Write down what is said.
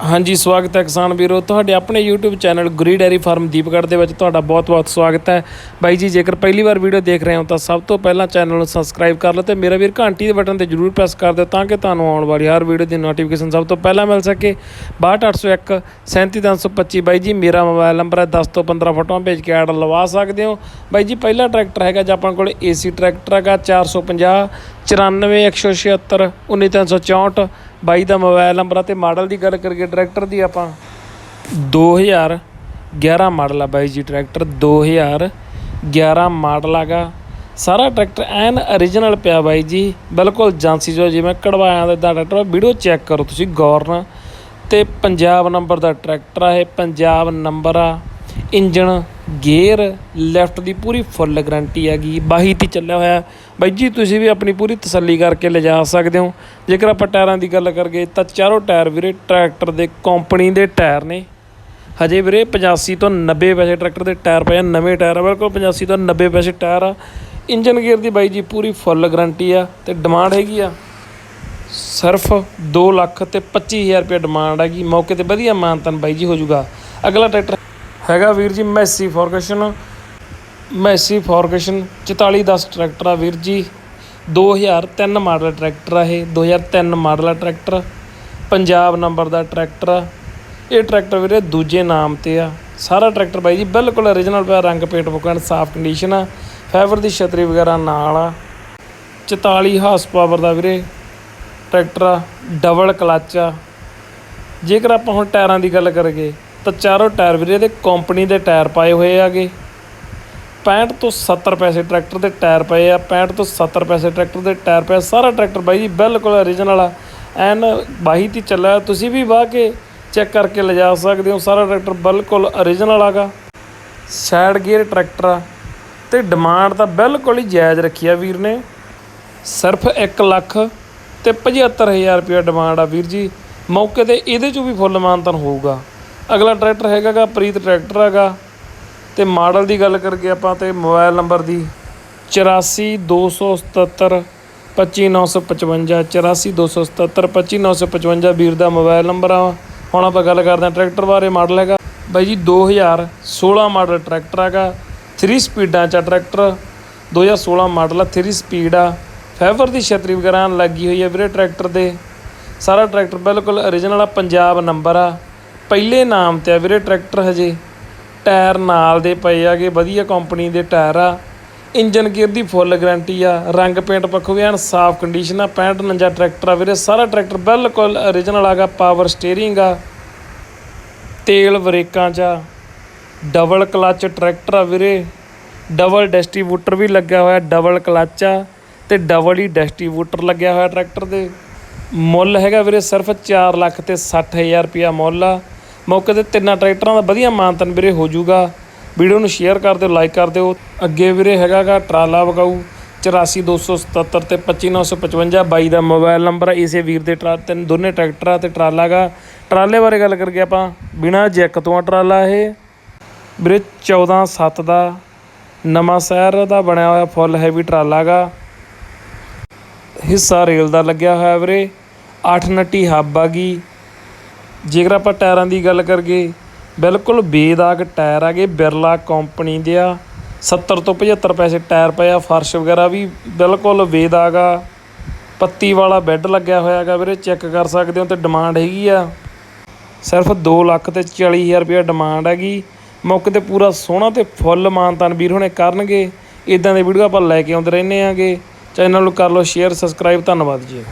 ਹਾਂਜੀ, ਸਵਾਗਤ ਹੈ ਕਿਸਾਨ ਵੀਰੋ। ਤੁਹਾਡੇ ਆਪਣੇ YouTube channel Guri dairy farm Deepgarh ਦੇ ਵਿੱਚ ਤੁਹਾਡਾ ਬਹੁਤ-ਬਹੁਤ ਸਵਾਗਤ ਹੈ। ਬਾਈ ਜੀ, ਜੇਕਰ ਪਹਿਲੀ ਵਾਰ ਵੀਡੀਓ ਦੇਖ ਰਹੇ ਹੋ ਤਾਂ ਸਭ ਤੋਂ ਪਹਿਲਾਂ ਚੈਨਲ ਨੂੰ ਸਬਸਕ੍ਰਾਈਬ ਕਰ ਲਓ ਤੇ ਮੇਰਾ ਵੀਰ ਘੰਟੀ ਦੇ ਬਟਨ ਤੇ ਜਰੂਰ ਪ੍ਰੈਸ ਕਰ ਦਿਓ ਤਾਂ ਕਿ ਤੁਹਾਨੂੰ ਆਉਣ ਵਾਲੀ ਹਰ ਵੀਡੀਓ ਦੀ ਨੋਟੀਫਿਕੇਸ਼ਨ ਸਭ ਤੋਂ ਪਹਿਲਾਂ ਮਿਲ ਸਕੇ। 62801 37325 ਬਾਈ ਜੀ, ਮੇਰਾ ਮੋਬਾਈਲ ਨੰਬਰ ਹੈ 10 ਤੋਂ 15 ਫੋਟੋਆਂ ਭੇਜ ਕੇ ਆਰਡਰ ਲਵਾ ਸਕਦੇ ਹੋ। ਬਾਈ ਜੀ, ਪਹਿਲਾ ਟਰੈਕਟਰ ਹੈਗਾ ਜੀ ਆਪਾਂ ਕੋਲ AC ਟਰੈਕਟਰ ਹੈਗਾ 450 94176 19364 ਬਾਈ ਦਾ ਮੋਬਾਈਲ ਨੰਬਰ ਆ ਤੇ ਮਾਡਲ ਦੀ ਗੱਲ ਕਰੀਏ ਟਰੈਕਟਰ ਦੀ ਆਪਾਂ 2011 ਮਾਡਲ ਆ ਬਾਈ ਜੀ ਟਰੈਕਟਰ 2011 ਮਾਡਲ ਆਗਾ। ਸਾਰਾ ਟਰੈਕਟਰ ਐਨ origignal ਪਿਆ ਬਾਈ ਜੀ, ਬਿਲਕੁਲ ਜਾਂਸੀ ਜੋ ਜਿਵੇਂ ਕਢਵਾਇਆ ਦਾ ਟਰੈਕਟਰ ਵੀਡੀਓ ਚੈੱਕ ਕਰੋ ਤੁਸੀਂ ਗੌਰ ਨਾਲ। ਤੇ ਪੰਜਾਬ ਨੰਬਰ ਦਾ ਟਰੈਕਟਰ ਆ, ਇਹ ਪੰਜਾਬ ਨੰਬਰ ਆ, ਇੰਜਣ ਗੇਅਰ ਲੈਫਟ ਦੀ ਪੂਰੀ ਫੁੱਲ ਗਰੰਟੀ ਹੈਗੀ, ਬਾਹੀ ਤੇ ਚੱਲਿਆ ਹੋਇਆ। ਬਾਈ ਜੀ, ਤੁਸੀਂ ਵੀ ਆਪਣੀ ਪੂਰੀ ਤਸੱਲੀ ਕਰਕੇ ਲਿਜਾ ਸਕਦੇ ਹੋ। ਜੇਕਰ ਆਪਾਂ ਟਾਇਰਾਂ ਦੀ ਗੱਲ ਕਰਗੇ ਤਾਂ ਚਾਰੋਂ ਟਾਇਰ ਵੀਰੇ ਟਰੈਕਟਰ ਦੇ ਕੰਪਨੀ ਦੇ ਟਾਇਰ ਨੇ। ਹਜੇ ਵੀਰੇ 85 ਤੋਂ 90 ਪੈਸੇ ਟਰੈਕਟਰ ਦੇ ਟਾਇਰ ਪਏ ਆ, ਨਵੇਂ ਟਾਇਰ ਆ, ਬਿਲਕੁਲ 85 ਤੋਂ 90 ਪੈਸੇ ਟਾਇਰ ਆ। ਇੰਜਨ ਗੇਅਰ ਦੀ ਬਾਈ ਜੀ ਪੂਰੀ ਫੁੱਲ ਗਰੰਟੀ ਆ ਤੇ ਡਿਮਾਂਡ ਹੈਗੀ ਆ। ਸਿਰਫ 2 ਲੱਖ ਤੇ 25000 ਰੁਪਏ ਡਿਮਾਂਡ ਹੈਗੀ। ਮੌਕੇ ਤੇ ਵਧੀਆ ਮਾਨਤਨ ਬਾਈ ਜੀ ਹੋ ਜਾਊਗਾ। ਅਗਲਾ ਟਰੈਕਟਰ ਹੈਗਾ ਵੀਰ ਜੀ Massey Ferguson. Massey Ferguson 4410 tractor ਆ ਵੀਰ ਜੀ। 2003 ਮਾਡਲ ਟਰੈਕਟਰ ਆ ਇਹ 2003 ਮਾਡਲ ਆ ਟਰੈਕਟਰ, ਪੰਜਾਬ ਨੰਬਰ ਦਾ ਟਰੈਕਟਰ ਆ। ਇਹ ਟਰੈਕਟਰ ਵੀਰੇ ਦੂਜੇ ਨਾਮ ਤੇ ਆ। ਸਾਰਾ ਟਰੈਕਟਰ ਬਾਈ ਜੀ ਬਿਲਕੁਲ origignal ਪਿਆ, ਰੰਗ ਪੇਟ ਬੁਕਣ ਸਾਫ਼ ਕੰਡੀਸ਼ਨ ਆ। ਫਾਈਬਰ ਦੀ ਛਤਰੀ ਵਗੈਰਾ ਨਾਲ ਆ। 44 ਹਾਰਸ ਪਾਵਰ ਦਾ ਵੀਰੇ ਟਰੈਕਟਰ ਆ ਡਬਲ ਕਲੱਚ ਆ। ਜੇਕਰ ਆਪਾਂ ਹੁਣ ਟਾਇਰਾਂ ਦੀ ਗੱਲ ਕਰੀਏ ਤਾਂ ਚਾਰੋਂ ਟਾਇਰ ਵੀਰੇ ਦੇ ਕੰਪਨੀ ਦੇ ਟਾਇਰ ਪਾਏ ਹੋਏ ਆਗੇ 65 ਤੋਂ 70 ਪੈਸੇ ਟਰੈਕਟਰ ਦੇ ਟਾਇਰ ਪਏ ਆ 65 ਤੋਂ 70 ਪੈਸੇ ਟਰੈਕਟਰ ਦੇ ਟਾਇਰ ਪਏ ਸਾਰਾ ਟਰੈਕਟਰ ਬਾਈ ਜੀ, ਬਿਲਕੁਲ origignal ਆ। ਐਨ ਬਾਹੀ ਤੀ ਚੱਲਿਆ, ਤੁਸੀਂ ਵੀ ਵਾਹ ਕੇ ਚੈੱਕ ਕਰਕੇ ਲਿਜਾ ਸਕਦੇ ਹੋ, ਸਾਰਾ ਟਰੈਕਟਰ ਬਿਲਕੁਲ origignal ਆਗਾ। ਸਾਈਡ ਗੇਅਰ ਟਰੈਕਟਰ ਆ, ਤੇ ਡਿਮਾਂਡ ਤਾਂ ਬਿਲਕੁਲ ਹੀ ਜਾਇਜ਼ ਰੱਖੀ ਆ ਵੀਰ ਨੇ। ਸਿਰਫ 1 ਲੱਖ ਤੇ 75000 ਰੁਪਏ ਡਿਮਾਂਡ ਆ ਵੀਰ ਜੀ। ਮੌਕੇ ਤੇ ਇਹਦੇ ਚੋਂ ਵੀ ਫੁੱਲ ਮਾਨਤਨ ਹੋਊਗਾ। ਅਗਲਾ ਟਰੈਕਟਰ ਹੈਗਾ ਗਾ ਪ੍ਰੀਤ ਟਰੈਕਟਰ ਹੈਗਾ। ਤੇ ਮਾਡਲ ਦੀ ਗੱਲ ਕਰਕੇ ਆਪਾਂ ਤੇ ਮੋਬਾਈਲ ਨੰਬਰ ਦੀ 84277 25955 84277 25955 ਵੀਰ ਦਾ ਮੋਬਾਈਲ ਨੰਬਰ ਆ। ਹੁਣ ਆਪਾਂ ਗੱਲ ਕਰਦੇ ਹਾਂ ਟਰੈਕਟਰ ਬਾਰੇ, ਮਾਡਲ ਹੈਗਾ। ਬਾਈ ਜੀ 2016 ਮਾਡਲ ਟਰੈਕਟਰ ਹੈਗਾ। 3 ਸਪੀਡਾਂ ਚ ਆ ਟਰੈਕਟਰ। 2016 ਮਾਡਲ ਆ 3 ਸਪੀਡ ਆ। ਫੈਵਰ ਦੀ ਛਤਰੀ ਵਗੈਰਾ ਲੱਗੀ ਹੋਈ ਹੈ ਵੀਰੇ ਟਰੈਕਟਰ ਦੇ ਸਾਰਾ ਟਰੈਕਟਰ ਬਿਲਕੁਲ origignal ਆ, ਪੰਜਾਬ ਨੰਬਰ ਆ। ਪਹਿਲੇ ਨਾਮ ਤੇ ਆ ਵੀਰੇ ਟਰੈਕਟਰ ਹਜੇ। ਟਾਇਰ ਨਾਲ ਦੇ ਪਏ ਆਗੇ, ਵਧੀਆ ਕੰਪਨੀ ਦੇ ਟਾਇਰ ਆ। ਇੰਜਨ ਗੇਅਰ ਦੀ ਫੁੱਲ ਗਾਰੰਟੀ ਆ। ਰੰਗ ਪੇਂਟ ਪੱਖੋਂ ਵੀ ਐਨ ਸਾਫ਼ ਕੰਡੀਸ਼ਨ ਆ। 65 49 ਟਰੈਕਟਰ ਆ ਵੀਰੇ। ਸਾਰਾ ਟਰੈਕਟਰ ਬਿਲਕੁਲ origignal ਆਗਾ ਪਾਵਰ ਸਟੀਅਰਿੰਗ ਆ। ਤੇਲ ਬ੍ਰੇਕਾਂ 'ਚ ਆ। ਡਬਲ ਕਲਚ ਟਰੈਕਟਰ ਆ ਵੀਰੇ। ਡਬਲ ਡਿਸਟ੍ਰੀਬਿਊਟਰ ਵੀ ਲੱਗਿਆ ਹੋਇਆ ਡਬਲ ਕਲੱਚ ਆ। ਤੇ ਡਬਲ ਹੀ ਡਿਸਟ੍ਰੀਬਿਊਟਰ ਲੱਗਿਆ ਹੋਇਆ ਟਰੈਕਟਰ ਦੇ। ਮੁੱਲ ਹੈਗਾ ਵੀਰੇ ਸਿਰਫ 4 ਲੱਖ ਤੇ 60000 ਰੁਪਿਆ ਮੁੱਲ ਆ। ਮੌਕੇ ਤੇ ਤਿੰਨਾਂ ਟਰੈਕਟਰਾਂ ਦਾ ਵਧੀਆ ਮਾਨਤਨ ਵੀਰੇ ਹੋ ਜਾਊਗਾ। ਵੀਡੀਓ ਨੂੰ ਸ਼ੇਅਰ ਕਰ ਦਿਓ ਲਾਈਕ ਕਰ ਦਿਓ। ਅੱਗੇ ਵੀਰੇ ਹੈਗਾਗਾ ਟਰਾਲਾ ਵਗਾਊ 84277 ਤੇ 25955 ਬਾਈ ਦਾ ਮੋਬਾਈਲ ਨੰਬਰ ਆ। ਇਸੇ ਵੀਰ ਦੇ ਟਰਾ, ਤਿੰਨ ਦੋਨੇ ਟਰੈਕਟਰਾਂ ਆ ਤੇ ਟਰਾਲਾ ਗਾ। ਟਰਾਲੇ ਬਾਰੇ ਗੱਲ ਕਰਕੇ ਆਪਾਂ, ਬਿਨਾ ਜੈਕ ਤੋਂ ਆ ਟਰਾਲਾ ਇਹ। ਵੀਰੇ 14 7 ਦਾ ਨਵਾਂ ਸ਼ਹਿਰ ਦਾ ਬਣਿਆ ਹੋਇਆ ਫੁੱਲ ਹੈਵੀ ਟਰਾਲਾ ਗਾ। ਹਿੱਸਾ ਰੇਲ ਦਾ ਲੱਗਿਆ ਹੋਇਆ ਵੀਰੇ। 8 ਨੱਟੀ ਹੱਬ ਆ ਗਈ। ਜੇਕਰ ਆਪਾਂ ਟਾਇਰਾਂ ਦੀ ਗੱਲ ਕਰੀਏ ਬਿਲਕੁਲ ਬੇਦਾਗ ਟਾਇਰ ਹੈਗੇ, ਬਿਰਲਾ ਕੰਪਨੀ ਦੇ ਆ 70 ਤੋਂ 75 ਪੈਸੇ ਟਾਇਰ ਪਏ ਆ, ਫਰਸ਼ ਵਗੈਰਾ ਵੀ ਬਿਲਕੁਲ ਬੇਦਾਗ ਆ। ਪੱਤੀ ਵਾਲਾ ਬੈੱਡ ਲੱਗਿਆ ਹੋਇਆ ਹੈਗਾ ਵੀਰੇ, ਚੈੱਕ ਕਰ ਸਕਦੇ ਹੋ ਤੇ ਡਿਮਾਂਡ ਹੈਗੀ ਆ। ਸਿਰਫ 2 ਲੱਖ ਤੇ 40000 ਰੁਪਏ ਡਿਮਾਂਡ ਹੈਗੀ। ਮੌਕੇ ਤੇ ਪੂਰਾ ਸੋਹਣਾ ਤੇ ਫੁੱਲ ਮਾਨਤਾਨ ਵੀਰ ਹੁਣੇ ਕਰਨਗੇ। ਇਦਾਂ ਦੇ ਵੀਡੀਓ ਆਪਾਂ ਲੈ ਕੇ ਆਉਂਦੇ ਰਹਿੰਦੇ ਆਂਗੇ ਚੈਨਲ ਨੂੰ ਕਰ ਲਓ ਸ਼ੇਅਰ ਸਬਸਕ੍ਰਾਈਬ ਧੰਨਵਾਦ ਜੀ।